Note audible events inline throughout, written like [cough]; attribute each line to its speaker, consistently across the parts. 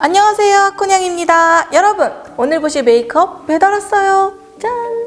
Speaker 1: 안녕하세요, 쿤양입니다. 여러분, 오늘 보실 메이크업 배달 왔어요. 짠!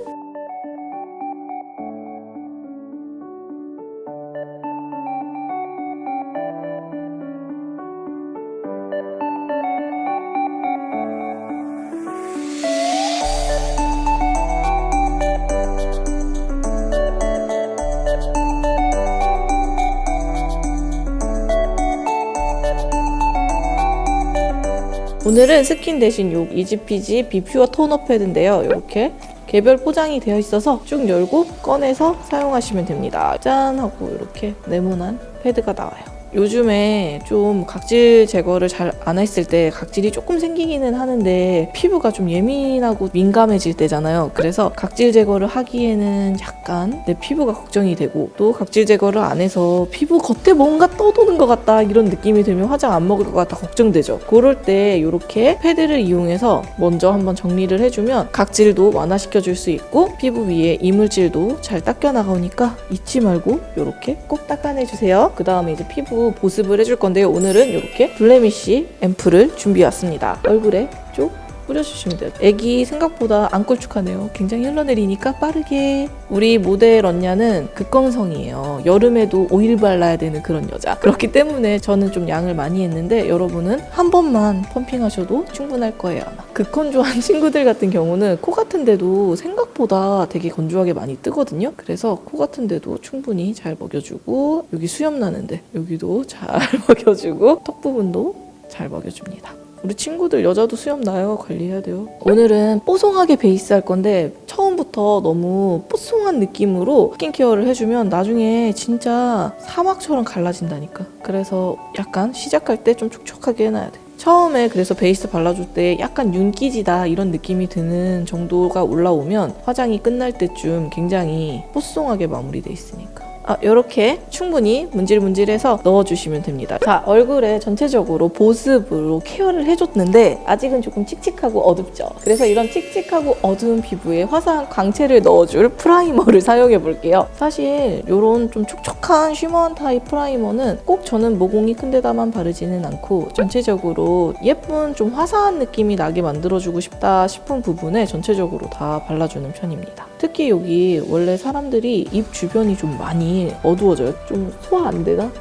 Speaker 1: 오늘은 스킨 대신 요 이지피지 비퓨어 토너 패드인데요. 이렇게 개별 포장이 되어 있어서 쭉 열고 꺼내서 사용하시면 됩니다. 짠 하고 이렇게 네모난 패드가 나와요. 요즘에 좀 각질 제거를 잘 안 했을 때 각질이 조금 생기기는 하는데 피부가 좀 예민하고 민감해질 때잖아요. 그래서 각질 제거를 하기에는 약간 내 피부가 걱정이 되고 또 각질 제거를 안 해서 피부 겉에 뭔가 떠도는 것 같다 이런 느낌이 들면 화장 안 먹을 것 같다 걱정되죠. 그럴 때 이렇게 패드를 이용해서 먼저 한번 정리를 해주면 각질도 완화시켜 줄 수 있고 피부 위에 이물질도 잘 닦여 나가니까 잊지 말고 이렇게 꼭 닦아내 주세요. 그 다음에 이제 피부 보습을 해줄 건데요. 오늘은 이렇게 블레미쉬 앰플을 준비해 왔습니다. 얼굴에 쭉 뿌려주시면 돼요. 애기 생각보다 안 걸쭉하네요. 굉장히 흘러내리니까 빠르게. 우리 모델 언냐는 극건성이에요. 여름에도 오일 발라야 되는 그런 여자. 그렇기 때문에 저는 좀 양을 많이 했는데 여러분은 한 번만 펌핑하셔도 충분할 거예요 아마. 극건조한 [laughs] 친구들 같은 경우는 코 같은 데도 생각보다 되게 건조하게 많이 뜨거든요. 그래서 코 같은 데도 충분히 잘 먹여주고 여기 수염 나는데 여기도 잘 [laughs] 먹여주고 턱 부분도 잘 먹여줍니다. 우리 친구들 여자도 수염 나요 관리해야 돼요. 오늘은 뽀송하게 베이스 할 건데 처음부터 너무 뽀송한 느낌으로 스킨케어를 해주면 나중에 진짜 사막처럼 갈라진다니까. 그래서 약간 시작할 때 좀 촉촉하게 해놔야 돼. 처음에 그래서 베이스 발라줄 때 약간 윤기지다 이런 느낌이 드는 정도가 올라오면 화장이 끝날 때쯤 굉장히 뽀송하게 마무리돼 있으니까 아, 이렇게 충분히 문질문질해서 넣어주시면 됩니다. 자, 얼굴에 전체적으로 보습으로 케어를 해줬는데 아직은 조금 칙칙하고 어둡죠. 그래서 이런 칙칙하고 어두운 피부에 화사한 광채를 넣어줄 프라이머를 [laughs] 사용해 볼게요. 사실 이런 좀 촉촉한 쉬머한 타입 프라이머는 꼭 저는 모공이 큰 데다만 바르지는 않고 전체적으로 예쁜 좀 화사한 느낌이 나게 만들어주고 싶다 싶은 부분에 전체적으로 다 발라주는 편입니다. 특히 여기 원래 사람들이 입 주변이 좀 많이 어두워져요. 좀 소화 안 되나?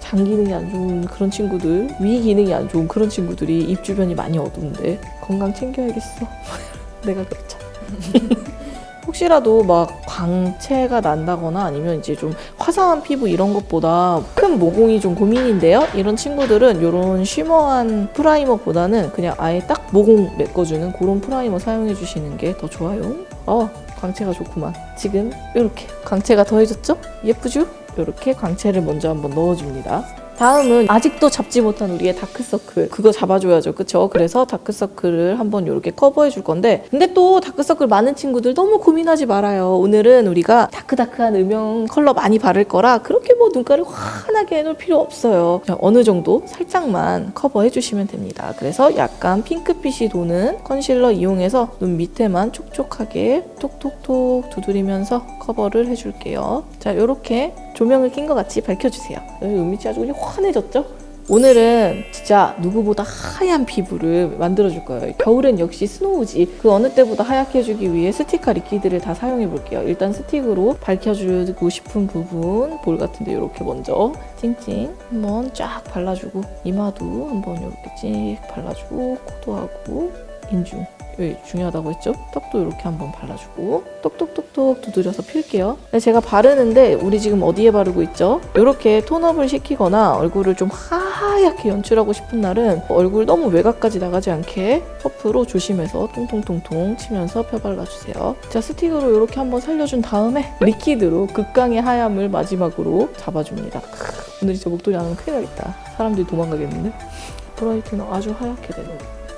Speaker 1: 장 기능이 안 좋은 그런 친구들, 위 기능이 안 좋은 그런 친구들이 입 주변이 많이 어두운데 건강 챙겨야겠어. [laughs] 내가 그렇죠. [laughs] 혹시라도 막 광채가 난다거나 아니면 이제 좀 화사한 피부 이런 것보다 큰 모공이 좀 고민인데요. 이런 친구들은 이런 쉬머한 프라이머보다는 그냥 아예 딱 모공 메꿔주는 그런 프라이머 사용해 주시는 게 더 좋아요. 어, 광채가 좋구만. 지금 이렇게 광채가 더해졌죠? 예쁘죠? 이렇게 광채를 먼저 한번 넣어줍니다. 다음은 아직도 잡지 못한 우리의 다크서클. 그거 잡아줘야죠. 그쵸? 그래서 다크서클을 한번 이렇게 커버해 줄 건데. 근데 또 다크서클 많은 친구들 너무 고민하지 말아요. 오늘은 우리가 다크다크한 음영 컬러 많이 바를 거라 그렇게 뭐 눈가를 환하게 해놓을 필요 없어요. 그냥 어느 정도 살짝만 커버해 주시면 됩니다. 그래서 약간 핑크빛이 도는 컨실러 이용해서 눈 밑에만 촉촉하게 톡톡톡 두드리면서 커버를 해줄게요. 자 이렇게 조명을 낀 것 같이 밝혀주세요. 은빛이 아주 그냥 환해졌죠? 오늘은 진짜 누구보다 하얀 피부를 만들어줄 거예요. 겨울엔 역시 스노우지. 그 어느 때보다 하얗게 해주기 위해 스티커 리퀴드를 다 사용해 볼게요. 일단 스틱으로 밝혀주고 싶은 부분, 볼 같은데 이렇게 먼저 찡찡 한번 쫙 발라주고 이마도 한번 이렇게 찍 발라주고 코도 하고 인중 여기 중요하다고 했죠? 턱도 이렇게 한번 발라주고 똑똑똑똑 두드려서 필게요. 근데 제가 바르는데 우리 지금 어디에 바르고 있죠? 이렇게 톤업을 시키거나 얼굴을 좀 하얗게 연출하고 싶은 날은 얼굴 너무 외곽까지 나가지 않게 퍼프로 조심해서 통통통통 치면서 펴발라주세요. 자 스틱으로 이렇게 한번 살려준 다음에 리퀴드로 극강의 하얀을 마지막으로 잡아줍니다. 오늘 진짜 목도리 안 하면 큰일 나겠다. 사람들이 도망가겠는데? 브라이트는 아주 하얗게 되는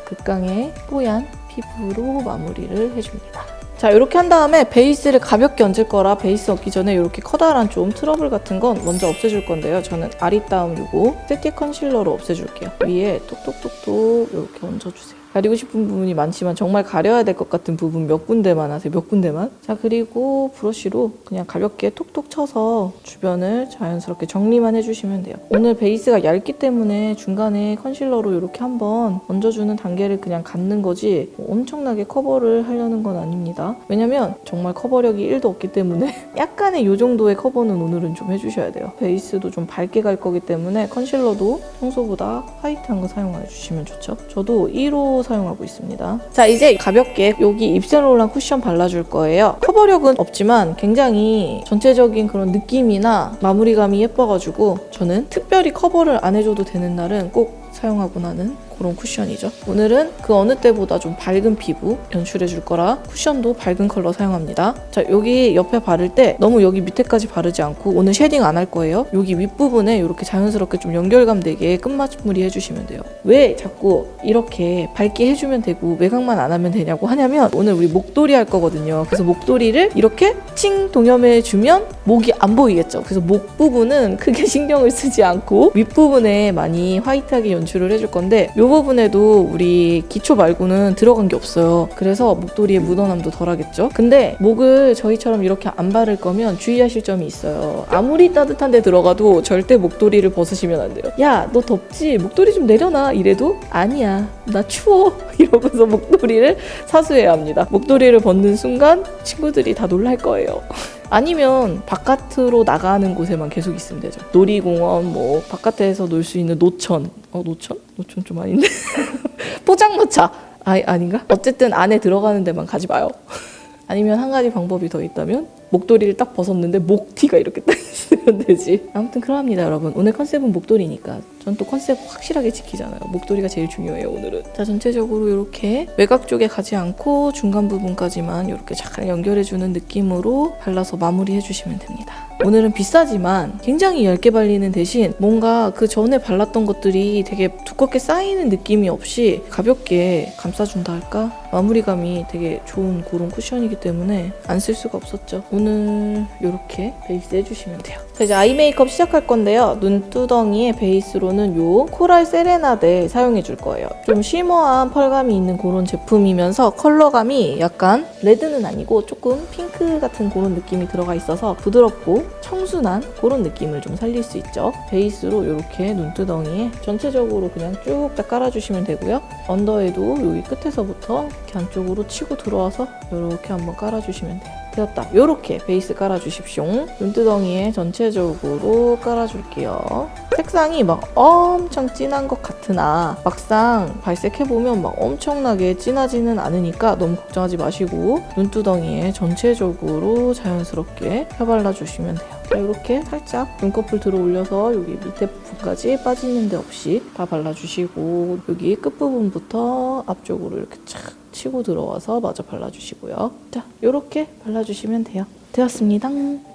Speaker 1: 극강의 뽀얀 피부로 마무리를 해줍니다. 자 이렇게 한 다음에 베이스를 가볍게 얹을 거라 베이스 얹기 전에 이렇게 커다란 좀 트러블 같은 건 먼저 없애줄 건데요. 저는 아리따움 요거 스틱 컨실러로 없애줄게요. 위에 톡톡톡톡 이렇게 얹어주세요. 가리고 싶은 부분이 많지만 정말 가려야 될 것 같은 부분 몇 군데만 하세요. 몇 군데만. 자, 그리고 브러쉬로 그냥 가볍게 톡톡 쳐서 주변을 자연스럽게 정리만 해주시면 돼요. 오늘 베이스가 얇기 때문에 중간에 컨실러로 이렇게 한번 얹어주는 단계를 그냥 갖는 거지 뭐 엄청나게 커버를 하려는 건 아닙니다. 왜냐면 정말 커버력이 1도 없기 때문에 [laughs] 약간의 이 정도의 커버는 오늘은 좀 해주셔야 돼요. 베이스도 좀 밝게 갈 거기 때문에 컨실러도 평소보다 화이트한 거 사용해 주시면 좋죠. 저도 1호 사용하고 있습니다. 자, 이제 가볍게 여기 입셀롤랑 쿠션 발라줄 거예요. 커버력은 없지만 굉장히 전체적인 그런 느낌이나 마무리감이 예뻐가지고 저는 특별히 커버를 안 해줘도 되는 날은 꼭 사용하고 나는 그런 쿠션이죠. 오늘은 그 어느 때보다 좀 밝은 피부 연출해 줄 거라 쿠션도 밝은 컬러 사용합니다. 자, 여기 옆에 바를 때 너무 여기 밑에까지 바르지 않고 오늘 쉐딩 안 할 거예요. 여기 윗부분에 이렇게 자연스럽게 좀 연결감 되게 끝마무리 해주시면 돼요. 왜 자꾸 이렇게 밝게 해주면 되고 외곽만 안 하면 되냐고 하냐면 오늘 우리 목도리 할 거거든요. 그래서 목도리를 이렇게 칭 동염해 주면 목이 안 보이겠죠. 그래서 목 부분은 크게 [laughs] 신경을 쓰지 않고 윗부분에 많이 화이트하게 연출을 해줄 건데 이 부분에도 우리 기초 말고는 들어간 게 없어요. 그래서 목도리의 묻어남도 덜하겠죠. 근데 목을 저희처럼 이렇게 안 바를 거면 주의하실 점이 있어요. 아무리 따뜻한 데 들어가도 절대 목도리를 벗으시면 안 돼요. 야, 너 덥지? 목도리 좀 내려놔. 이래도 아니야. 나 추워. [laughs] 이러면서 목도리를 사수해야 합니다. 목도리를 벗는 순간 친구들이 다 놀랄 거예요. [laughs] 아니면 바깥으로 나가는 곳에만 계속 있으면 되죠. 놀이공원, 뭐 바깥에서 놀 수 있는 노천. 어 노천? 노천 좀 아닌데. [laughs] 포장마차. 아 아닌가? 어쨌든 안에 들어가는 데만 가지 마요. [laughs] 아니면 한 가지 방법이 더 있다면 목도리를 딱 벗었는데 목티가 이렇게 딱 있으면 되지. 아무튼 그러합니다, 여러분. 오늘 컨셉은 목도리니까 전 또 컨셉 확실하게 지키잖아요. 목도리가 제일 중요해요, 오늘은. 자, 전체적으로 이렇게 외곽 쪽에 가지 않고 중간 부분까지만 이렇게 잘 연결해주는 느낌으로 발라서 마무리해주시면 됩니다. 오늘은 비싸지만 굉장히 얇게 발리는 대신 뭔가 그 전에 발랐던 것들이 되게 두껍게 쌓이는 느낌이 없이 가볍게 감싸준다 할까? 마무리감이 되게 좋은 그런 쿠션이기 때문에 안 쓸 수가 없었죠. 오늘 이렇게 베이스 해주시면 돼요. 자, 이제 아이 메이크업 시작할 건데요. 눈두덩이의 베이스로는 요 코랄 세레나데 사용해 줄 거예요. 좀 쉬머한 펄감이 있는 그런 제품이면서 컬러감이 약간 레드는 아니고 조금 핑크 같은 그런 느낌이 들어가 있어서 부드럽고 청순한 그런 느낌을 좀 살릴 수 있죠. 베이스로 이렇게 눈두덩이에 전체적으로 그냥 쭉 다 깔아주시면 되고요. 언더에도 여기 끝에서부터 이렇게 안쪽으로 치고 들어와서 이렇게 한번 깔아주시면 돼요. 되었다. 이렇게 베이스 깔아주십시오. 눈두덩이에 전체적으로 깔아줄게요. 색상이 막 엄청 진한 것 같으나 막상 발색해보면 막 엄청나게 진하지는 않으니까 너무 걱정하지 마시고 눈두덩이에 전체적으로 자연스럽게 펴발라주시면 돼요. 자, 이렇게 살짝 눈꺼풀 들어 올려서 여기 밑에 부분까지 빠지는 데 없이 다 발라주시고 여기 끝부분부터 앞쪽으로 이렇게 착 치고 들어와서 마저 발라주시고요. 자, 이렇게 발라주시면 돼요. 되었습니다.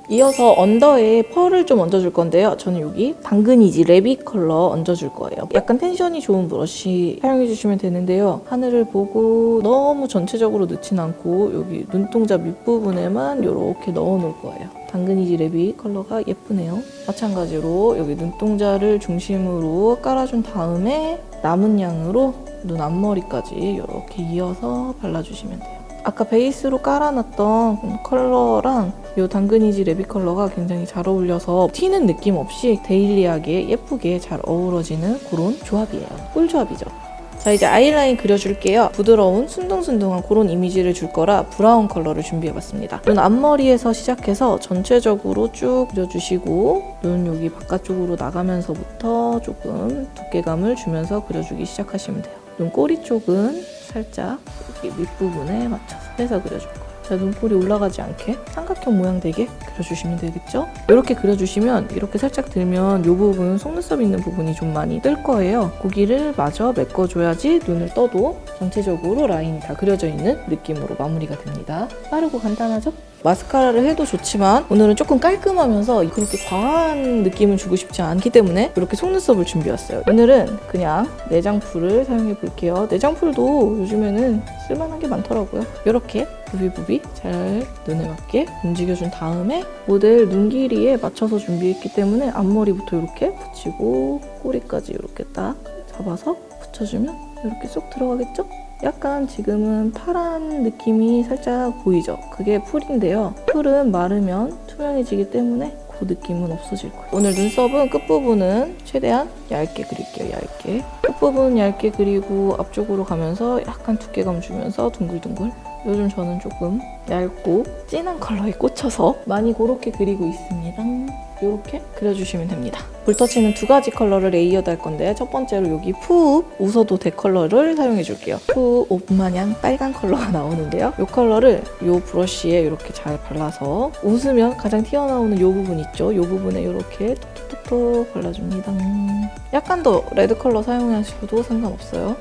Speaker 1: 이어서 언더에 펄을 좀 얹어줄 건데요. 저는 여기 당근이지 레비 컬러 얹어줄 거예요. 약간 텐션이 좋은 브러쉬 사용해주시면 되는데요. 하늘을 보고 너무 전체적으로 넣진 않고 여기 눈동자 밑부분에만 이렇게 넣어놓을 거예요. 당근이지 레비 컬러가 예쁘네요. 마찬가지로 여기 눈동자를 중심으로 깔아준 다음에 남은 양으로 눈 앞머리까지 이렇게 이어서 발라주시면 돼요. 아까 베이스로 깔아놨던 컬러랑 이 당근이지 레비 컬러가 굉장히 잘 어울려서 튀는 느낌 없이 데일리하게 예쁘게 잘 어우러지는 그런 조합이에요. 꿀조합이죠. 자 이제 아이라인 그려줄게요. 부드러운 순둥순둥한 그런 이미지를 줄 거라 브라운 컬러를 준비해봤습니다. 눈 앞머리에서 시작해서 전체적으로 쭉 그려주시고 눈 여기 바깥쪽으로 나가면서부터 조금 두께감을 주면서 그려주기 시작하시면 돼요. 눈 꼬리 쪽은 살짝 여기 밑부분에 맞춰서 해서 그려줄 거예요. 자, 눈꼬리 올라가지 않게 삼각형 모양 되게 그려주시면 되겠죠? 이렇게 그려주시면 이렇게 살짝 들면 이 부분 속눈썹 있는 부분이 좀 많이 뜰 거예요. 고기를 마저 메꿔줘야지 눈을 떠도 전체적으로 라인이 다 그려져 있는 느낌으로 마무리가 됩니다. 빠르고 간단하죠? 마스카라를 해도 좋지만 오늘은 조금 깔끔하면서 그렇게 과한 느낌을 주고 싶지 않기 때문에 이렇게 속눈썹을 준비했어요. 오늘은 그냥 내장풀을 사용해 볼게요. 내장풀도 요즘에는 쓸만한 게 많더라고요. 이렇게 부비부비 잘 눈에 맞게 움직여준 다음에 모델 눈 길이에 맞춰서 준비했기 때문에 앞머리부터 이렇게 붙이고 꼬리까지 이렇게 딱 잡아서 붙여주면 이렇게 쏙 들어가겠죠? 약간 지금은 파란 느낌이 살짝 보이죠? 그게 풀인데요. 풀은 마르면 투명해지기 때문에 그 느낌은 없어질 거예요. 오늘 눈썹은 끝부분은 최대한 얇게 그릴게요, 얇게. 끝부분 얇게 그리고 앞쪽으로 가면서 약간 두께감 주면서 둥글둥글. 요즘 저는 조금 얇고 진한 컬러에 꽂혀서 많이 그렇게 그리고 있습니다. 이렇게 그려주시면 됩니다. 볼터치는 두 가지 컬러를 레이어드 할 건데 첫 번째로 여기 푸 웃어도 돼 컬러를 사용해 줄게요. 푸 옷마냥 빨간 컬러가 나오는데요. 이 컬러를 이 브러쉬에 이렇게 잘 발라서 웃으면 가장 튀어나오는 이 부분 있죠? 이 부분에 이렇게 톡톡톡톡 발라줍니다. 약간 더 레드 컬러 사용하셔도 상관없어요.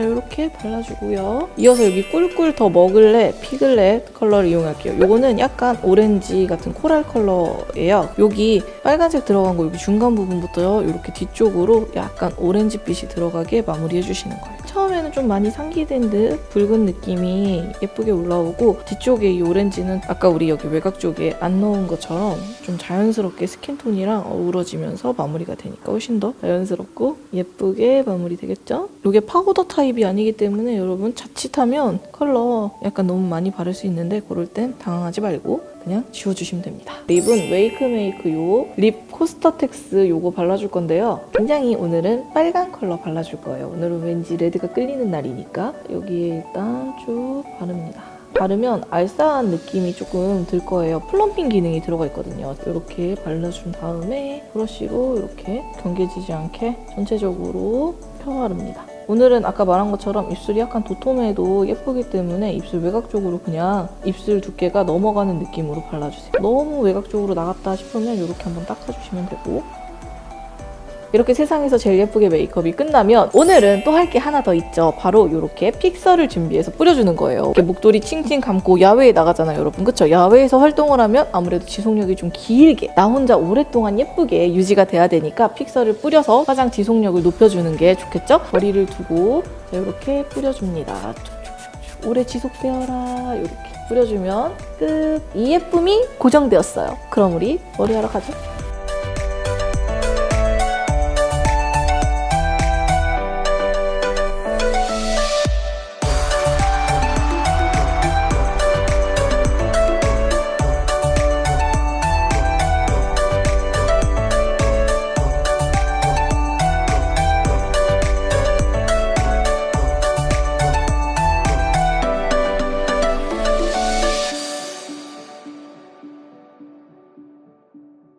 Speaker 1: 자 이렇게 발라주고요. 이어서 여기 꿀꿀 더 먹을래 피글렛 컬러를 이용할게요. 요거는 약간 오렌지 같은 코랄 컬러예요. 여기 빨간색 들어간 거 여기 중간 부분부터요. 이렇게 뒤쪽으로 약간 오렌지빛이 들어가게 마무리해 주시는 거예요. 처음 에는 좀 많이 상기된 듯 붉은 느낌이 예쁘게 올라오고 뒤쪽에 이 오렌지는 아까 우리 여기 외곽 쪽에 안 넣은 것처럼 좀 자연스럽게 스킨톤이랑 어우러지면서 마무리가 되니까 훨씬 더 자연스럽고 예쁘게 마무리 되겠죠? 이게 파우더 타입이 아니기 때문에 여러분 자칫하면 컬러 약간 너무 많이 바를 수 있는데 그럴 땐 당황하지 말고 그냥 지워주시면 됩니다. 립은 웨이크메이크 요 립 코스터텍스 요거 발라줄 건데요. 굉장히 오늘은 빨간 컬러 발라줄 거예요. 오늘은 왠지 레드가 끌리 는 날이니까 여기에 일단 쭉 바릅니다. 바르면 알싸한 느낌이 조금 들 거예요. 플럼핑 기능이 들어가 있거든요. 이렇게 발라준 다음에 브러쉬로 이렇게 경계지지 않게 전체적으로 펴바릅니다. 오늘은 아까 말한 것처럼 입술이 약간 도톰해도 예쁘기 때문에 입술 외곽 쪽으로 그냥 입술 두께가 넘어가는 느낌으로 발라주세요. 너무 외곽 쪽으로 나갔다 싶으면 이렇게 한번 닦아주시면 되고 이렇게 세상에서 제일 예쁘게 메이크업이 끝나면 오늘은 또 할 게 하나 더 있죠. 바로 이렇게 픽서를 준비해서 뿌려주는 거예요. 이렇게 목도리 칭칭 감고 야외에 나가잖아요, 여러분. 그쵸? 야외에서 활동을 하면 아무래도 지속력이 좀 길게 나 혼자 오랫동안 예쁘게 유지가 돼야 되니까 픽서를 뿌려서 화장 지속력을 높여주는 게 좋겠죠? 머리를 두고 자, 이렇게 뿌려줍니다. 오래 지속되어라 이렇게 뿌려주면 끝. 이 예쁨이 고정되었어요. 그럼 우리 머리하러 가죠.